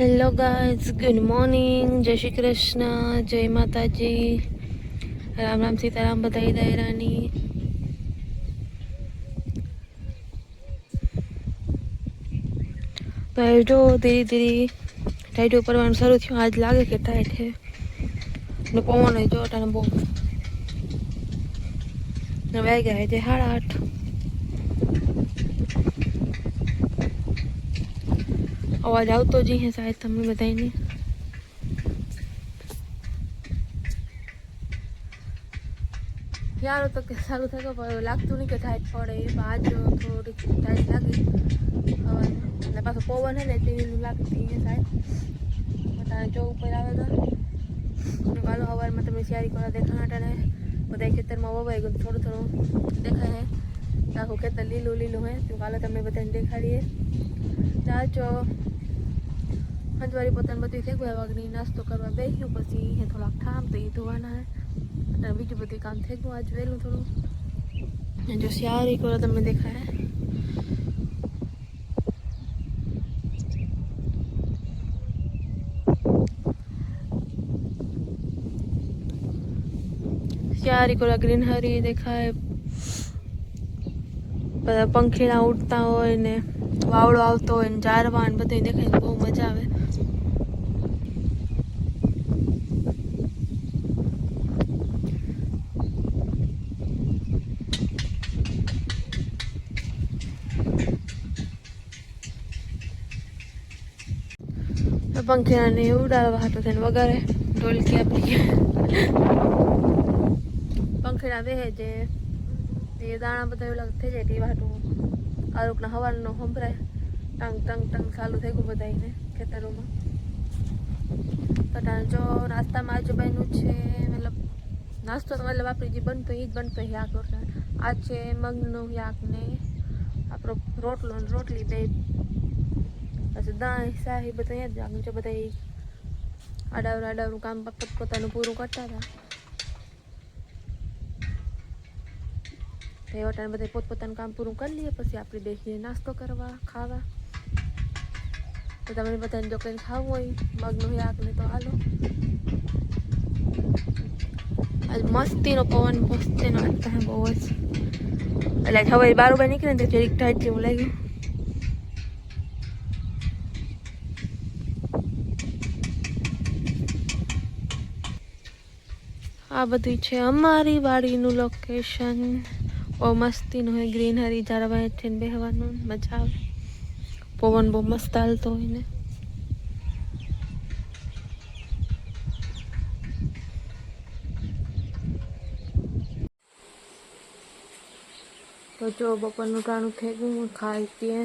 Hello guys good morning જય શ્રી કૃષ્ણ જય માતાજી રામ રામ સીતારામ બધાઈ દાયરાની તો જો ધીરે ધીરે ટાઈટ ઉપરવાનું શરૂ થયું. આજ લાગે કે ટાઈટ છે. ને પવન જો અટાણે બહુ. ને વાગ્યા છે સાડા આઠ. અવાજ આવતો જ હે સાહેબ તમને બધાને યાર તો કે સારું થતું પણ એવું લાગતું નહીં કે ટાઈટ પડે એ પણ આજ થોડીક ટાઈટ લાગી હવામાં અને પાછો પવન હે ને તેનું લાગતી હે સાહેબ અત્યારે જો ઉપર આવે તો કાલો સવારમાં તમે શિયારી કરવા દેખાણા ને બધા ખેતરમાં વવાઈ ગયું થોડું થોડું દેખાય હે આખું ખેતર લીલું લીલું હે તો કાલે તમને બધાને દેખાડીએ ચાચો હંજવારી પોતાને બધું ગયા વાગની નાસ્તો કરવા બેસ્યું પછી એ થોડાક ઠામ તો એ ધોવાના અને બીજું બધું કામ થઈ ગયું, આજ વહેલું થોડું. જો સારી કરો તમને દેખાય શિયારી કરો, ગ્રીનહરી દેખાય. બધા પંખીડા ઉડતા હોય ને વાવડો આવતો હોય ને ચારવા ને બધું દેખાય ને બહુ મજા આવે પંખીડાને ઉડાડવા હાટો થઈને વગેરે ઢોલકી આપી પંખીડા વેહે જે એ દાણા બધા એવું થઈ જાય તે વાટું આરોગના હવાનો સંભળાય. ટંગ ટંગ ટંગ ચાલુ થઈ ગયું બધાને ખેતરોમાં. તો જો નાસ્તામાં આજુબાઈનું છે, મતલબ નાસ્તો તો મતલબ આપણે જે બનતો એ જ બનતો યાક આ છે મગનું યાક ને આપણો રોટલો રોટલી બે પછી બધું અહીંયા જ આગળ છે, બધા આડાવરું આડાવરું કામ પોતાનું પૂરું કરતા હતા. એ વટાણે બધા પોતપોતાનું કામ પૂરું કરી લઈએ પછી આપણે બેસીએ નાસ્તો કરવા, ખાવા. તો તમે બધાને જો કંઈ ખાવું હોય, મગનું શાક ને તો હાલો. આજ મસ્તીનો પવન, મસ્તીનો હે બહુ જ. એટલે હવે બારોબાર નીકળે ને તો જરીક ટાઈટ જેવું લાગ્યું. આ બધું છે અમારી વાડીનું લોકેશન બહુ મસ્તીનું હોય ગ્રીનરી ઝાડવા હેઠે બેહવાનું, મજા આવે. પવન બહુ મસ્ત હાલતો હોય ને. તો જો બપોરનું ટાણું થઈ ગયું, હું ખાઈ પીએ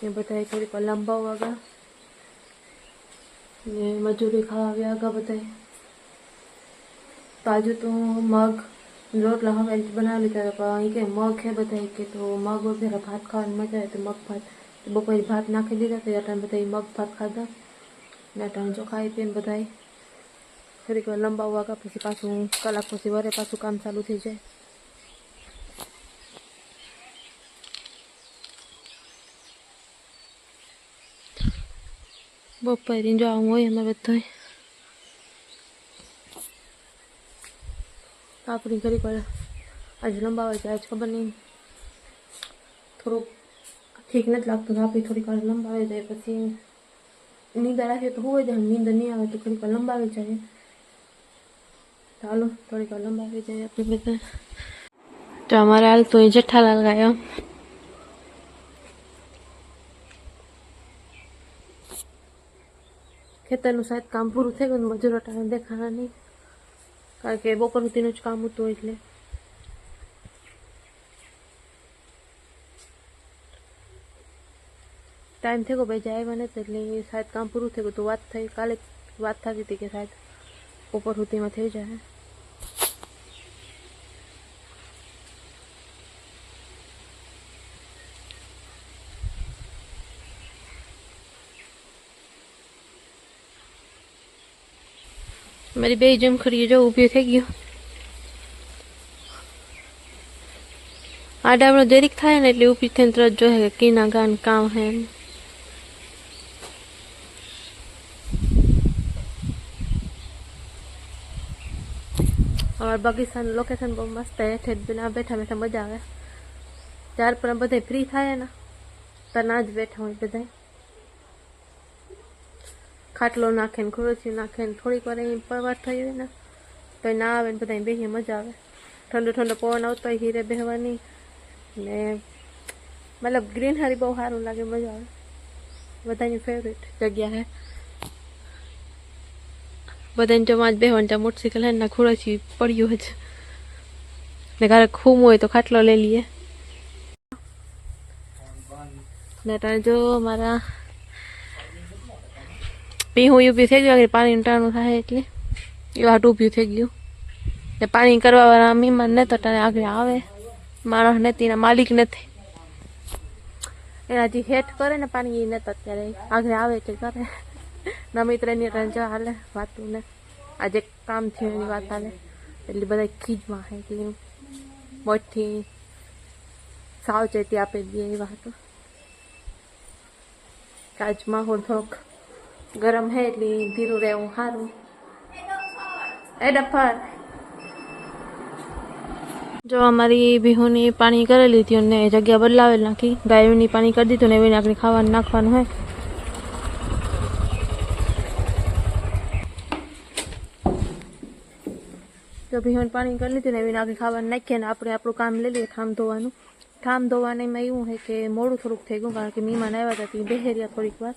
ને બધા થોડીક લંબાવ વાગા ને મજૂરી ખાવા આવ્યા તાજુ તો મગ રોટલા હવે બનાવી લીધા હતા પણ અહીં કે મગ છે બધા કે તો મગ વગેરે ભાત ખાવાની મજા આવે તો મગ ભાત બપોરે ભાત નાખી દીધા તો અટાણે બધા મગ ભાત ખાધા ને અટાણે જો ખાઈ પીને બધા થોડીક વાર લંબા વાગા પછી પાછું કલાક પછી વરે પાછું કામ ચાલુ થઈ જાય બપોરે જો આવું હોય અમે બધા આપણી ઘડી પર આજે લંબાવે છે, આજ ખબર નહીં. થોડુંક ઠીક નથી લાગતું આપણી થોડીક વાર લંબાવે જાય, પછી નીંદર રાખીએ તો હોય જાય નીંદર નહીં આવે તો ઘડીક વાર લંબાવી જાય. ચાલો, થોડીક વાર લંબાવી જાય આપણે બધા. તો અમારે હાલ તો એ જેઠાલાલ ગાયો. ખેતરનું સાહેબ કામ પૂરું થઈ ગયું, મજૂરો ટાઈમ દેખાણા નહીં. કારણ કે બપોર સુધીનું જ કામ હતું એટલે. ટાઈમ થઈ ગયો ભાઈ જાય મને એટલે સાહેબ કામ પૂરું થઈ ગયું તો વાત થઈ, કાલે વાત થતી હતી કે સાહેબ બપોર સુધીમાં થઈ જાય. મારી બે જેમ ખરી જો ઊભી થઈ ગયો આ ડાબણો જરીક થાય ને એટલે ઊભી થઈને તરત જોહે કે કીના ગાન કામ હે અમારા બગીચાનું લોકેશન બહુ મસ્ત હેઠે બેઠા બેઠા મજા આવે ત્યાર પણ બધા ફ્રી થાય ને તના જ બેઠા હોય બધા ખાટલો નાખે ને ખુરશી નાખે ને થોડીક વાર અહીં પરવાર થઈ હોય ને તો ના આવે ને બધા બેસીએ મજા આવે. ઠંડો ઠંડો પવન આવતો હોય હીરે બેહવાની ને મતલબ ગ્રીનહરી બહુ સારું લાગે, મજા આવે. બધાની ફેવરેટ જગ્યા હે. બધાને જો જ બેહવાની ત્યાં મોટરસાઇકલ હે ને ખુરશી પડ્યું જ. ને ઘરે ખૂમ હોય તો ખાટલો લઈ લઈએ. ને જો મારા પીહું ઊભી થઈ ગયું પાણી ટાણું થાય એટલે. એવું હાટ ઊભું થઈ ગયું. ને પાણી કરવા વાળા મહેમાન ને તો તારે આગળ આવે. માણસ નથી, એના માલિક નથી. એના જે હેઠ કરે ને પાણી એ નતો અત્યારે. આગળ આવે એટલે કરે. ના મિત્ર એની ત્રણ જો હાલે, વાતું ને. આજે કામ થયું એની વાત હાલે. એટલે બધા ખીજમાં હે, એટલે મોટી સાવચેતી આપી દઈએ એ વાતો. કાચમાં હું થોડોક ગરમ હે એટલે ધીરું રહેવું સારું એ ડફર જો અમારી બિહુની પાણી કરી લીધી ને જગ્યા બદલાવેલ નાખી. ગાયોની પાણી કરી દીધું ને એવી નાખી ખાવાનું નાખવાનું હોય તો બિહોન પાણી કરી લીધું ને એવી નાખી ખાવાનું નાખીએ ને આપણે આપણું કામ લઈ લઈએ ઠામ ધોવાનું. ઠામ ધોવાનામાં એવું છે કે મોડું થોડુંક થઈ ગયું, કારણ કે મહેમાન આવ્યા હતા, તે બેહેર્યા થોડીક વાર.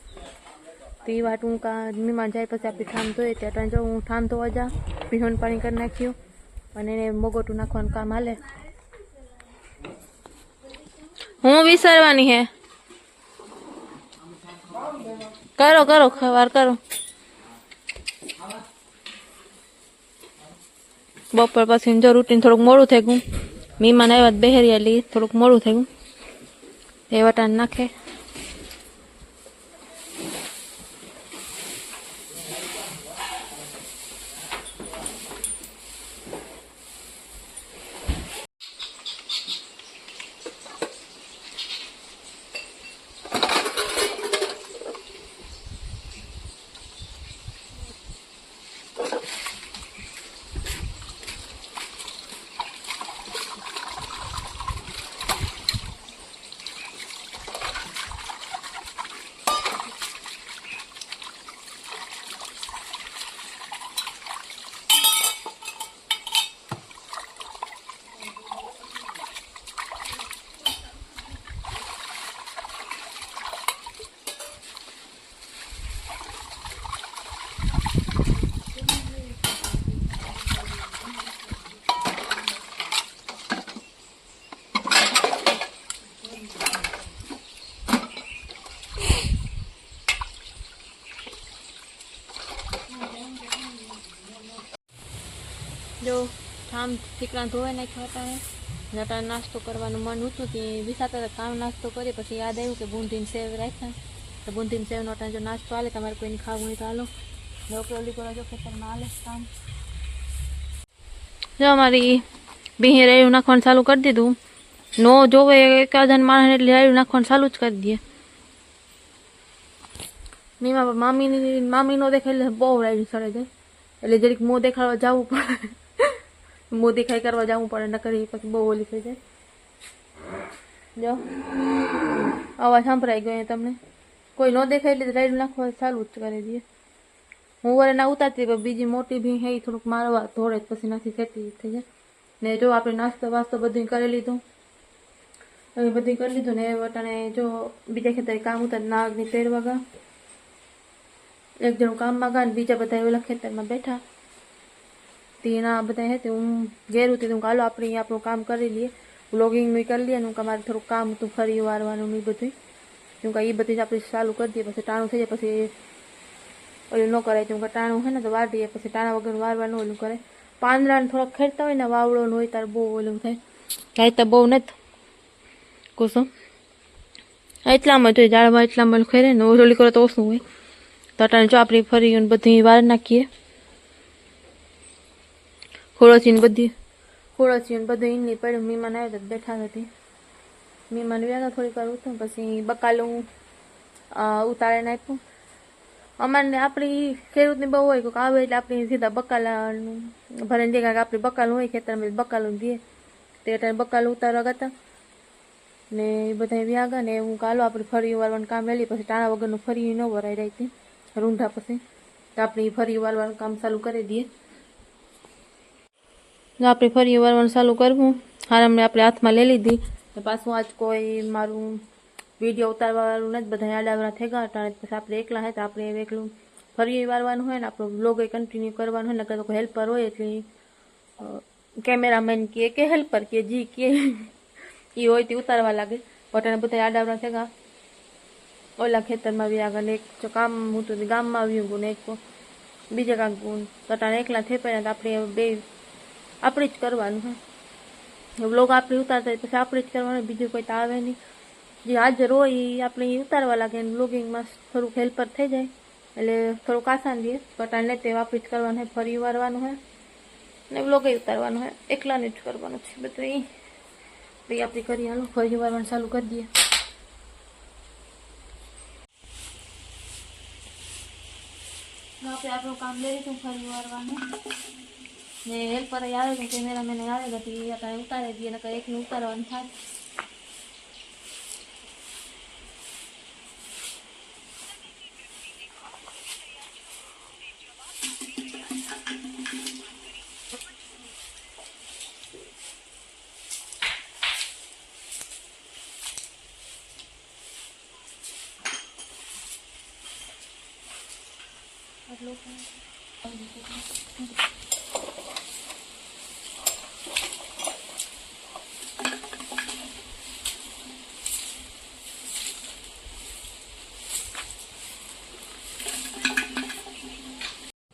તો વાત હું કા મહેમાન જાય પછી આપણે ઠામ ધોઈએ ત્યાં જો હું ઠામ ધોવા જા બિહોન પાણી કરી નાખ્યું અને એને મોગોટું નાખવાનું કામ હાલે હું વિસરવાની હે કરો કરો ખવાર કરો બપોર પછી જો રૂટીન થોડુંક મોડું થઈ ગયું મીમાને આવ્યા બહેરી બેહેરી થોડુંક મોડું થઈ ગયું એ વટાણ નાખે જો ઠામ ઠીકરા ધોવાઈ નાખ્યા હતા ને નટા નાસ્તો કરવાનું મન હતું તે વિસાતા હતા, કામ નાસ્તો કરી પછી યાદ આવ્યું કે બુંદીને સેવ રાખ્યા. તો બુંદીને સેવ નટા જો નાસ્તો હાલે તમારે કોઈને ખાવું હોય તો હાલો ઢોકળી કરો જો ખેતરમાં હાલે કામ. જો અમારી બિહી રેડું નાખવાનું ચાલુ કરી દીધું. નો જોવે એકાદન માણસ એટલે રેડું નાખવાનું ચાલુ જ કરી દે મીમા મામીની, મામી નો દેખાય એટલે બહુ રેડું સડે જાય એટલે જરીક મોં દેખાડવા જવું પડે. મોં દેખાય કરવા જવું પડે નકર એ પછી બહુ ઓલી થઈ જાય જો અવાજ સંભળાઈ ગયો તમને કોઈ ન દેખાય એટલે રાઈડ નાખવા ચાલુ જ કરી દઈએ હું વરે ના ઉતારતી પણ બીજી મોટી ભી હે ઈ થોડુંક મારવા ધોળે જ પછી નાથી સેટી થઈ જાય ને જો આપણે નાસ્તો વાસ્તો બધું કરી લીધું હવે બધું કરી લીધું ને એ વટાણે જો બીજા ખેતરે કામ ઉતાર નાગની તેર વાગા એક જણું કામમાં ગયા ને બીજા બધા ઓલા ખેતરમાં બેઠા તેના બધા હે તે હું ઘેર હતી તો હું કાલો આપણે અહીંયા આપણું કામ કરી લઈએ. વ્લોગિંગનું કરી લઈએ હું હું મારે થોડુંક કામ હતું ફરી વારવાનું એ બધું હું કાંઈ એ બધી જ આપણે ચાલુ કરી દઈએ, પછી ટાણું થઈ જાય, પછી ઓલું ન કરાય. તો હું કાં ટાણું હોય ને તો વાર પછી ટાણા વગર વારવાનું ઓલું કરે. પાંદડાને થોડાક ખેડતા હોય ને વાવડોનું હોય ત્યારે બહુ ઓલું થાય. કાંઈ તો બહુ નથી. કુસુમ એટલામાં જોઈએ જાળવા એટલામાં ખેરે ને, ઓલી કરો તો ઓછું હોય. તો અટાણે જો આપણે ફરી બધી વાર નાખીએ. ખોળસી બધી. ખોળસી ને બધું ઈનલી પડ્યું. મહેમાન આવ્યો તો બેઠા હતી મહેમાન વ્યાગા થોડીક વાર ઉઠું પછી બકાલું ઉતારી નાખ્યું અમારને આપણી ખેડૂતની બહુ હોય કોઈક આવે એટલે આપણે સીધા બકાલાનું, ભરીને દે કારણ કે આપણી બકાલું હોય ખેતરમાં બકાલું દે. તે ટાઈમ બકાલું ઉતારવા ગયા ને એ બધા વ્યા ગયા ને હું કાલો આપણે ફરી વાળવાનું કામ વેલી પછી ટાણા વગરનું ફરી ન વરાઈ રહી હતી રૂંઢા પછી. તો આપણે ફરી વાળવાનું કામ ચાલુ કરી દઈએ આપણે ફરી વાળવાનું ચાલુ કરવું. હારામને આપણે હાથમાં લઈ લીધી. ને પાછું આજ કોઈ મારું વીડિયો ઉતારવા વાળું નથી. બધા આડાવડા થઈ ગયા હતા પછી આપણે એકલા હોય તો આપણે હવે એકલું ફરી વારવાનું હોય ને આપણું બ્લોગ કન્ટિન્યુ કરવાનું હોય ને નકર તો કોઈ હેલ્પર હોય એટલે અ, કેમેરામેન કે કે હેલ્પર કે જી કે એ હોય તે ઉતારવા લાગે. બટાને બધા આડાવડા થઈ ગયા ઓલા ખેતરમાં બી આગળ એક જો કામ હતું તે ગામમાં આવ્યું ગુણ એક બીજે કાંક ગુણ બટાને એકલા થઈ પડ્યા તો આપણે બે આપણે જ કરવાનું હોય બ્લોગ આપણે ઉતારતા પછી આપણે જ કરવાનું બીજું કોઈ તો આવે નહીં. જે હાજર હોય એ આપણે ઉતારવા લાગે અને બ્લોગિંગમાં થોડુંક હેલ્પર થઈ જાય. એટલે થોડુંક આસાન રહે. લે તે આપણે જ કરવાનું હોય ફરી વારવાનું હોય ને બ્લોગે ઉતારવાનું હોય એકલાને જ કરવાનું છે બધું એ ભાઈ આપણે કરી હાલો, ફરી વારવાનું ચાલુ કરી દઈએ. આપણે આપણું કામ લઈ લીધું ફરી વારવાનું. ને હેલ્પર આવે તો કેમેરામેન આવે તો એ આપણે ઉતારી દઈએ નકર એકલું ઉતારવાનું થાય આટલું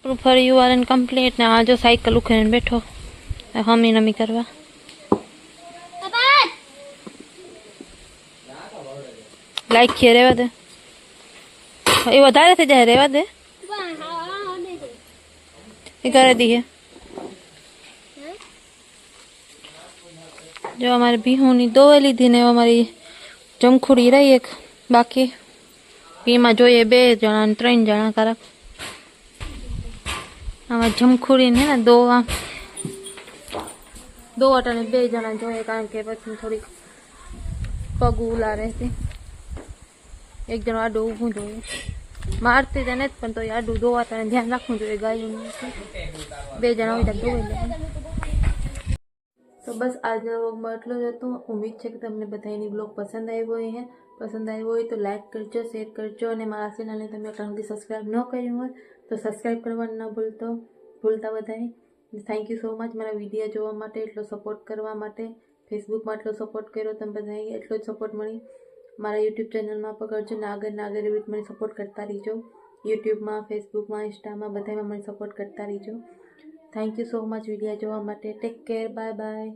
આપણું ફરી એન કમ્પ્લીટ ને આ જો સાયકલ ઉખેરીને બેઠો. હમી નમી કરવા. લાઈક છે રેવા દે. એ વધારે થઈ જાય રેવા દે. એ કરે દીએ જો અમારે બિહુની દોવા લીધી ને અમારી જમખુડી રહી એક બાકી. એમાં જોઈએ બે જણા ત્રણ જણા કારક આમાં જમખુડી ને દોવા દોવા. ટાણે બે જણા જોઈએ, કારણ કે પછી થોડીક પગ ઉલા રહેતી એક જણ આડું ઊભું જોઈએ. મારતી તો નથી, પણ તો આડું દોવાતા ધ્યાન રાખવું જોઈએ ગાયું બે જણા હોય તો દોવાઈ લે. તો બસ આજના વ્લોગમાં એટલું જ હતું. ઉમ્મીદ છે કે તમને બધાની વ્લોગ પસંદ આવ્યો હોય પસંદ આવ્યો હોય તો લાઈક કરજો શેર કરજો અને મારા ચેનલને તમે અત્યાર સુધી સબસ્ક્રાઈબ ન કર્યું હોય તો સબસ્ક્રાઈબ કરવાનું ન ભૂલતો, ભૂલતા બધાએ થેન્ક યુ સો મચ મારા વીડિયો જોવા માટે, એટલો સપોર્ટ કરવા માટે. ફેસબુકમાં એટલો સપોર્ટ કર્યો, તમે બધાએ એટલો જ સપોર્ટ મળી. મારા યુટ્યુબ ચેનલમાં પકડજો. ને આગળ આગળ એવી મને સપોર્ટ કરતા રહીજો. યુટ્યુબમાં ફેસબુકમાં ઇન્સ્ટામાં બધામાં મને સપોર્ટ કરતા રહીજો. Thank you so much video જોવા માટે. Take care bye bye